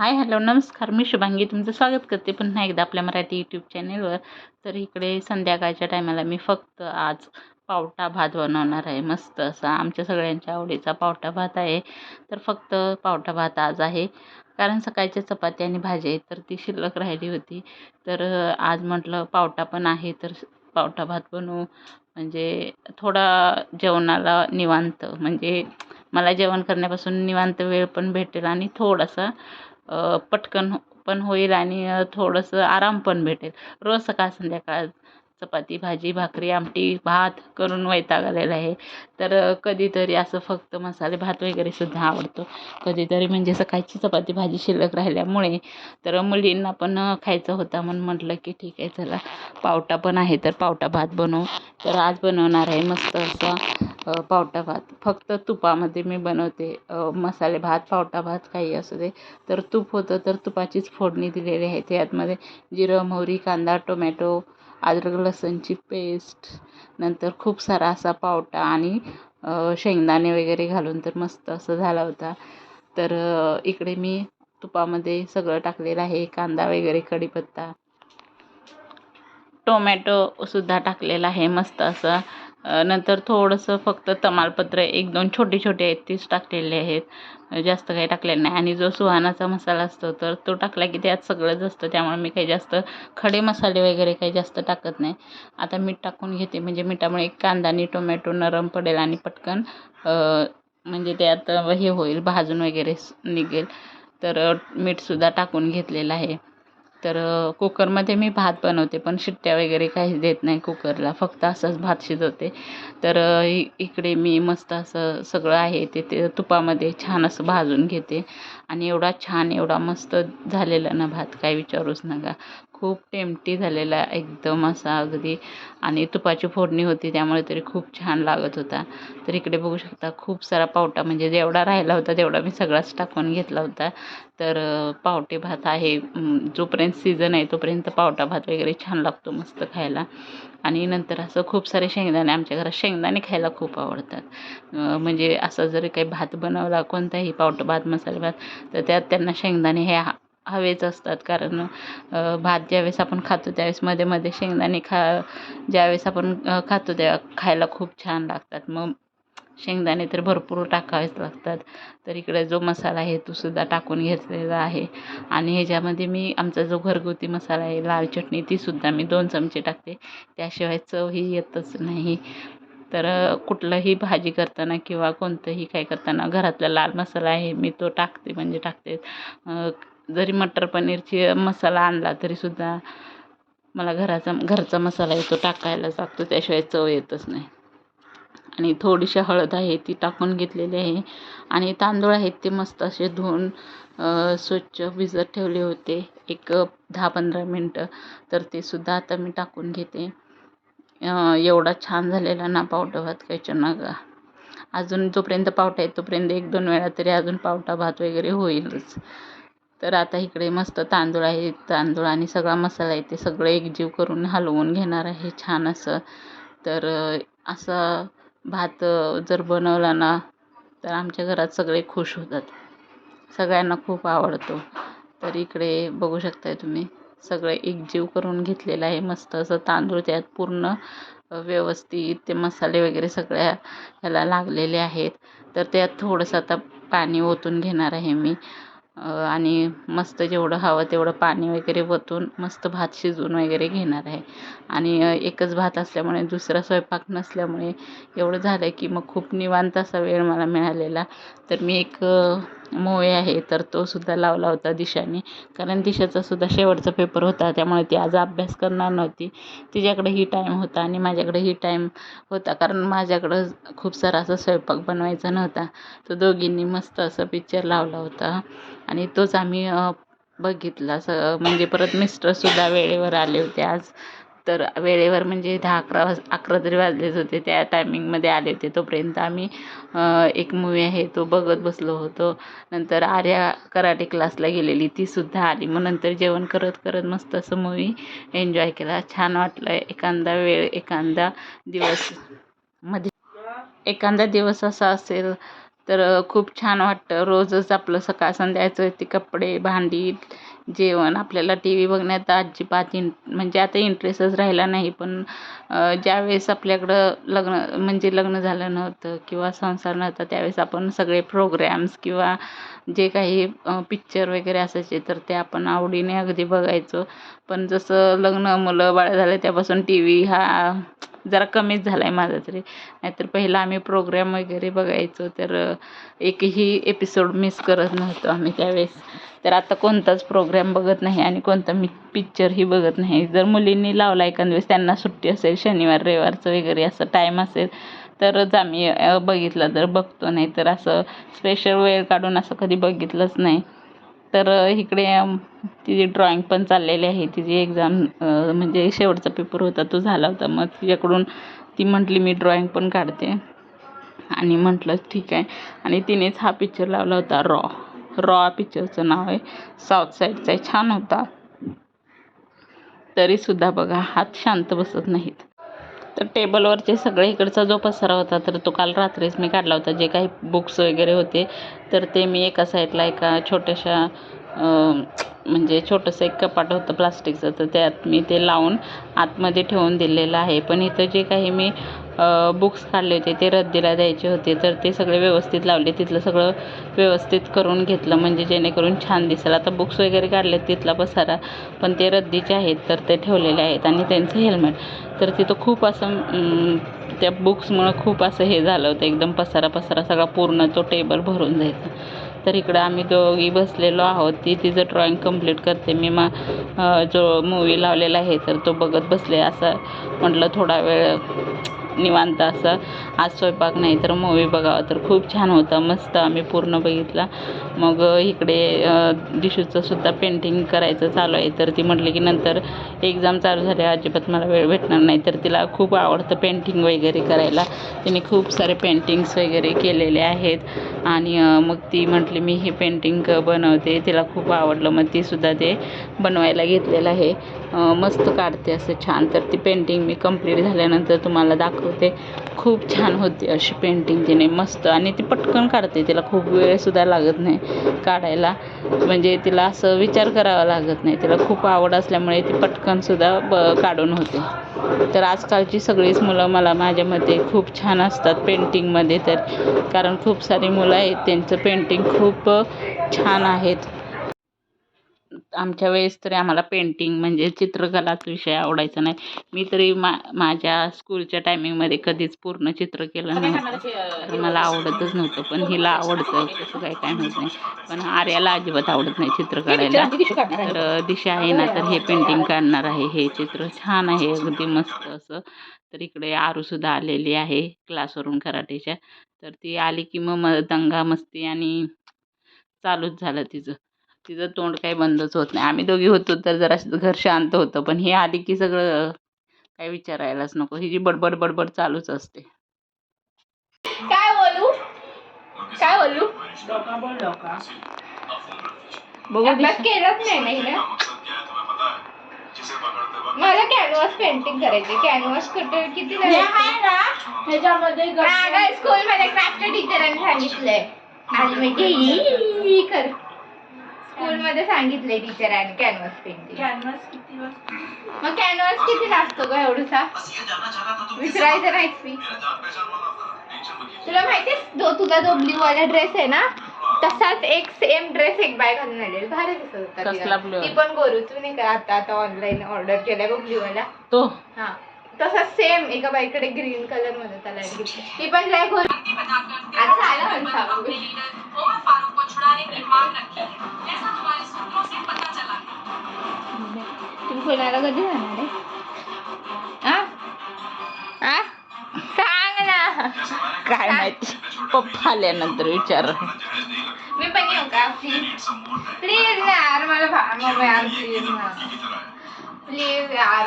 Hi hello नमस्कार. मी शुभांगी. तुमचं स्वागत करते पुन्हा एकदा आपल्या मराठी यूट्यूब चॅनेलवर तर इकडे संध्याकाळच्या टायमाला मी फक्त आज पावटा भात बनवणार आहे. मस्त असा आमच्या सगळ्यांच्या आवडीचा पावटा भात आहे. तर फक्त पावटा भात आज आहे. कारण सकाळच्या चपाती आणि भाजी आहे तर ती शिल्लक राहिली होती. तर आज म्हटलं पावटा पण आहे तर पावटा भात बनवू. म्हणजे थोडा जेवणाला निवांत म्हणजे मला जेवण करण्यापासून निवांत वेळ पण भेटेल आणि थोडासा पटकन हो-, पण होईल आणि थोडंसं आराम पण भेटेल. रोज सकाळ संध्याकाळ चपाती भाजी भाकरी आमटी भात करून वैताग आलेला आहे. तर कधीतरी असं फक्त मसाले भात वगैरे सुद्धा आवडतो. कधीतरी म्हणजे सकाळची चपाती भाजी शिल्लक राहिल्यामुळे तर मुलींना पण खायचं होता म्हणून म्हटलं की ठीक आहे चला पावटा पण आहे तर पावटा भात बनवू. तर आज बनवणार आहे मस्त असा पावटा भात. फक्त तुपामध्ये मी बनवते. मसाले भात पावटा भात काही असू दे. तर तूप होतं तर तुपाचीच फोडणी दिलेली आहे. त्यातमध्ये जिरं मोहरी कांदा टोमॅटो अद्रक लसूणची पेस्ट नंतर खूप सारा असा पावटा आणि शेंगदाणे वगैरे घालून तर मस्त असं झाला होता. तर इकडे मी तुपामध्ये सगळं टाकलेलं आहे कांदा वगैरे कढीपत्ता. टोमॅटोसुद्धा टाकलेला आहे मस्त असं. नंतर थोडंसं फक्त तमालपत्र एक दोन छोटे छोटे आहेत तीच टाकलेले आहेत. जास्त काही टाकलेलं नाही. आणि जो सुहानाचा मसाला असतो तर तो टाकला की त्यात सगळंच असतं. त्यामुळे मी काही जास्त खडे मसाले वगैरे काही जास्त टाकत नाही. आता मीठ टाकून घेते. म्हणजे मिठामुळे एक कांदा आणि टोमॅटो नरम पडेल आणि पटकन म्हणजे त्यात हे होईल भाजून वगैरे निघेल. तर मीठसुद्धा टाकून घेतलेलं आहे. तर कुकरमध्ये मी भात बनवते पण शिट्ट्या वगैरे काहीच देत नाही कुकरला. फक्त असंच भात शिजवते. तर इकडे मी मस्त असं सगळं आहे ते ते तुपामध्ये छान असं भाजून घेते. आणि एवढा छान एवढा मस्त झालेला ना भात काय विचारूच नका. खूप टेमटी झालेला एकदम असा अगदी. आणि तुपाची फोडणी होती त्यामुळे तरी खूप छान लागत होता. तर इकडे बघू शकता खूप सारा पावटा म्हणजे जेवढा राहिला होता तेवढा मी सगळाच टाकून घेतला होता. तर पावटे भात आहे जोपर्यंत सीझन आहे तोपर्यंत पावटा भात वगैरे छान लागतो मस्त खायला. आणि नंतर असं खूप सारे शेंगदाणे आमच्या घरात शेंगदाणे खायला खूप आवडतात. म्हणजे असं जर काही भात बनवला कोणताही पावटा भात मसाले भात तर त्यात त्यांना शेंगदाणे हे हवेच असतात. कारण भात ज्यावेळेस आपण खातो त्यावेळेस मध्ये मध्ये शेंगदाणे खा ज्यावेळेस आपण खातो त्या खायला खूप छान लागतात. मग शेंगदाणे तर भरपूर टाकावेच लागतात. तर इकडे जो मसाला आहे तो सुद्धा टाकून घेतलेला आहे. आणि ह्याच्यामध्ये मी आमचा जो घरगुती मसाला आहे लाल चटणी तीसुद्धा मी दोन चमचे टाकते. त्याशिवाय चवही येतच नाही. तर कुठलंही भाजी करताना किंवा कोणतंही काय करताना घरातला लाल मसाला आहे मी तो टाकते म्हणजे टाकते. जरी मटर पनीरची मसाला आणला तरीसुद्धा मला घराचा घरचा मसाला आहे तो टाकायला लागतो त्याशिवाय चव येतच नाही. आणि थोडीशी हळद आहे ती टाकून घेतलेली आहे. आणि तांदूळ आहेत ते मस्त असे धुवून स्वच्छ भिजत ठेवले होते एक दहा पंधरा मिनटं. तर ते सुद्धा आता मी टाकून घेते. एवढा छान झालेला ना पावटा भात खायच्या नका अजून जोपर्यंत पावटा आहे तोपर्यंत एक दोन वेळा तरी अजून पावटा भात वगैरे होईलच. तर आता इकडे मस्त तांदूळ आहे. तांदूळ आणि सगळा मसाला आहे ते सगळं एकजीव करून हलवून घेणार आहे. छान असं. तर असं भात जर बनवला ना तर आमच्या घरात सगळे खुश होतात. सगळ्यांना खूप आवडतो. तर इकडे बघू शकताय तुम्ही. सगळं एकजीव करून घेतलेलं आहे. मस्त असं तांदूळ त्यात पूर्ण व्यवस्थित ते मसाले वगैरे सगळ्या ह्याला लागलेले आहेत. तर त्यात थोडंसं आता पाणी ओतून घेणार आहे मी. आणि मस्त जेवढं हवं तेवढं पाणी वगैरे ओतून मस्त भात शिजवून वगैरे घेणार आहे. आणि एकच भात असल्यामुळे दुसरा स्वयंपाक नसल्यामुळे एवढं झालं की मग खूप निवांत असा वेळ मला मिळालेला. तर मी एक मोये आहे तर तो सुद्धा लावला होता दिशाने. कारण दिशाचासुद्धा शेवटचा पेपर होता त्यामुळे ती आज अभ्यास करणार नव्हती. तिच्याकडेही टाईम होता आणि माझ्याकडेही टाईम होता. कारण माझ्याकडं खूप सारा असा स्वयंपाक बनवायचा नव्हता. तर दोघींनी मस्त असं पिक्चर लावला होता. आणि तोच आम्ही बघितला. स म्हणजे परत मिस्टरसुद्धा वेळेवर आले होते आज. तर वेळेवर म्हणजे दहा अकरा वाज अकरा तरी वाजलेच होते. त्या टायमिंगमध्ये आले होते तोपर्यंत आम्ही एक मूवी आहे तो बघत बसलो होतो. नंतर आर्या कराटे क्लासला गेलेली तीसुद्धा आली. मग नंतर जेवण करत करत मस्त असं मूवी एन्जॉय केला. छान वाटलं. एखादा वेळ एखादा दिवसमध्ये एखादा दिवस असा असेल तर खूप छान वाटतं. रोजच आपलं सकाळ संध्याचं ते कपडे भांडी जेवण आपल्याला टी व्ही बघण्यात अजिबात इन म्हणजे आता इंटरेस्टच राहिला नाही. पण ज्यावेळेस आपल्याकडं लग्न म्हणजे लग्न झालं नव्हतं किंवा संसार नव्हता त्यावेळेस आपण सगळे प्रोग्रॅम्स किंवा जे काही पिक्चर वगैरे असायचे तर ते आपण आवडीने अगदी बघायचो. पण जसं लग्न मुलं बाळ झालं त्यापासून टी व्ही हा जरा कमीच झाला आहे माझा तरी. नाहीतर पहिला आम्ही प्रोग्राम वगैरे बघायचो तर एकही एपिसोड मिस करत नव्हतो आम्ही त्यावेळेस. तर आता कोणताच प्रोग्राम बघत नाही आणि कोणता मी पिक्चरही बघत नाही. जर मुलींनी लावला एखाद्या वेळेस त्यांना सुट्टी असेल शनिवार रविवारचं वगैरे असं टाईम असेल तरच आम्ही बघितलं. तर बघतो नाही तर असं स्पेशल वेळ काढून असं कधी बघितलंच नाही. तर इकडे तिची ड्रॉईंग पण चाललेली आहे. तिची एक्झाम म्हणजे शेवटचा पेपर होता तो झाला होता. मग तिच्याकडून ती म्हटली मी ड्रॉईंग पण काढते. आणि म्हटलं ठीक आहे. आणि तिनेच हा पिक्चर लावला होता रॉ रॉ पिक्चरचं नाव आहे. साऊथ साईडचा आहे. छान होता. तरीसुद्धा बघा हात शांत बसत नाहीत. तर टेबलवरचे सगळे इकडचा जो पसारा होता तर तो काल रात्रीच मी काढला होता. जे काही बुक्स वगैरे होते तर ते मी एका साईडला एका छोट्याशा म्हणजे छोटंसं एक कपाट होतं प्लास्टिकचं तर त्यात मी ते लावून आतमध्ये ठेवून दिलेलं आहे. पण इथं जे काही मी बुक्स काढले होते ते रद्दीला द्यायचे होते तर ते सगळे व्यवस्थित लावले. तिथलं सगळं व्यवस्थित करून घेतलं म्हणजे जेणेकरून छान दिसेल. आता बुक्स वगैरे काढले तिथला पसारा पण ते रद्दीचे आहेत तर ते ठेवलेले आहेत आणि त्यांचं हेल्मेट तर तिथं खूप असं त्या बुक्समुळं खूप असं हे झालं होतं एकदम पसारा पसारा सगळा पूर्ण तो टेबल भरून जायचा. तर इकडं आम्ही दोघी बसलेलो आहोत ती तिचं ड्रॉइंग कंप्लीट करते. मी मा जो मूवी लावलेला आहे तर तो बघत बसले. असं म्हटलं थोडा वेळ निवांत असं. आज स्वयंपाक नाही तर मूवी बघावा तर खूप छान होता. मस्त आम्ही पूर्ण बघितला. मग इकडे दिशूचं सुद्धा पेंटिंग करायचं चालू आहे. तर ती म्हटली की नंतर एक्झाम चालू झाली. अजिबात मला वेळ भेटणार नाही. तर तिला खूप आवडतं पेंटिंग वगैरे करायला. तिने खूप सारे पेंटिंग्स वगैरे केलेले आहेत. आणि मग ती म्हटली मी हे पेंटिंग बनवते. तिला खूप आवडलं. मग तीसुद्धा ते बनवायला घेतलेलं आहे. मस्त काढते असं छान. तर ती पेंटिंग मी कंप्लीट झाल्यानंतर तुम्हाला दाखव होते. खूप छान होती अशी पेंटिंग तिने मस्त. आणि ती पटकन काढते तिला खूप वेळसुद्धा लागत नाही काढायला. म्हणजे तिला असं विचार करावा लागत नाही. तिला खूप आवड असल्यामुळे ती पटकनसुद्धा ब काढून होते. तर आजकालची सगळीच मुलं मला माझ्या मते खूप छान असतात पेंटिंगमध्ये तर. कारण खूप सारी मुलं आहेत त्यांचं पेंटिंग खूप छान आहेत. आमच्या वेळेस तरी आम्हाला पेंटिंग म्हणजे चित्रकलाच विषय आवडायचा नाही. मी तरी मा माझ्या स्कूलच्या टायमिंगमध्ये कधीच पूर्ण चित्र केलं नव्हतं. मला आवडतच नव्हतं पण हिला आवडतं कसं काय काय माहीत नाही. पण आर्याला अजिबात आवडत नाही चित्र काढायला तर दिशा आहे ना तर हे पेंटिंग काढणार आहे. हे चित्र छान आहे अगदी मस्त असं. तर इकडे आरूसुद्धा आलेली आहे क्लासवरून कराटेच्या. तर ती आली की मग दंगा मस्ती आणि चालूच झालं तिचं. तिचं तोंड काही बंदच होत नाही. आम्ही दोघी होतो तर जरा घर शांत होतं. पण ही आली की सगळं काही विचारायलाच नको. हिची बडबड बडबड चालूच असते. काय बोलू? काय बोलू? बघू. केलाच नाही ना मला कॅनव्हास पेंटिंग करायचे कॅनव्हास कुठे किती ह्याच्यामध्ये स्कूल मध्ये क्राफ्ट टीचरांनी सांगितलंय. आणि ही कर. स्कूल मध्ये सांगितलंय टीचरांनी कॅनव्हास पेंटिंग कॅनव्हास किती मग कॅनव्हास किती लागतो ग एवढूसा? विसरायचं नाहीच मी. तुला माहितीये जो तुझा जो ब्ल्यू वाला ड्रेस आहे ना तसाच एक सेम ड्रेस एक बाय घालून आलेली. भारी दिसत होता कसला तिला. blue ती पण गोरू तू नाही का आता आता ऑनलाईन ऑर्डर केलाय बघ ब्ल्यू वाला तो? हा. तसा सेम एका बाईकडे ग्रीन कलरमध्ये त्याला ती पण लय गोरी. आता झालं पण सांगू. उमर फारूक को छुड़ाने की मांग रखी है ऐसा तुम्हारे सूत्रों से पता चला है तुम्ही पुण्याला कधी जाणार आहे? सांग ना. काय माहिती? पप्पा आल्यानंतर विचार. मी पण येऊ का? प्लीज प्लीज ना यार मला भा- मग यार प्लीज ना. प्लीज यार.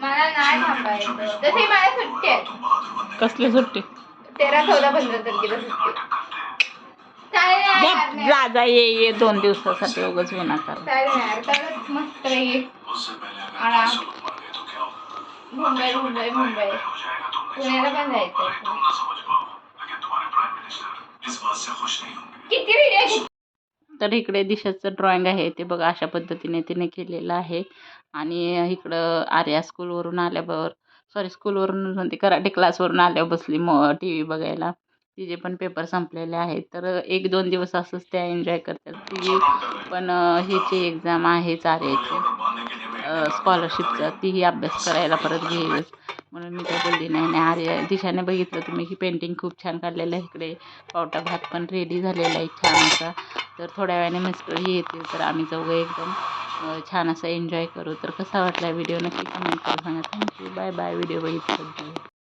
मला नाही थांबायचं. तसे मला सुट्टी आहे. कसली सुट्टी? तेरा चौदा पंधरा तारखेला सुट्टी. चालेल ना जा यार नाही. जा, जा ये ये दोन दिवसासाठी उगाच विनाकारण चालेल ना यार तरच मस्त मुंबई मुंबई मुंबई. पुण्याला पण जायचं इस बात से खुश नहीं हूँ किती व्हिडिओ तर इकडे दिशाचं ड्रॉइंग आहे ते बघा अशा पद्धतीने तिने केलेलं आहे. आणि इकडं आर्या स्कूलवरून आल्यावर सॉरी स्कूलवरून म्हणते कराटे क्लासवरून आल्यावर बसली मग टी व्ही बघायला. तिचे पण पेपर संपलेले आहेत. तर एक दोन दिवस असंच त्या एन्जॉय करतात. तिची पण अं, ह्याची एक्झाम आहेच आर्याची ऑर्डर स्कॉलरशिपचा तीही अभ्यास करायला परत घेईलच म्हणून मी काय बोलली नाही नाही आर्य दिशाने बघितलं तुम्ही की पेंटिंग खूप छान काढलेलं आहे इकडे. पावटा भात पण रेडी झालेला आहे छान असा तर थोड्या वेळाने मिस्टर येतील तर आम्ही चौघं एकदम छान असं एन्जॉय करू. तर कसा वाटला व्हिडिओ? नक्की कमेंट करून सांगा. Thank you bye bye video बघितल्याबद्दल.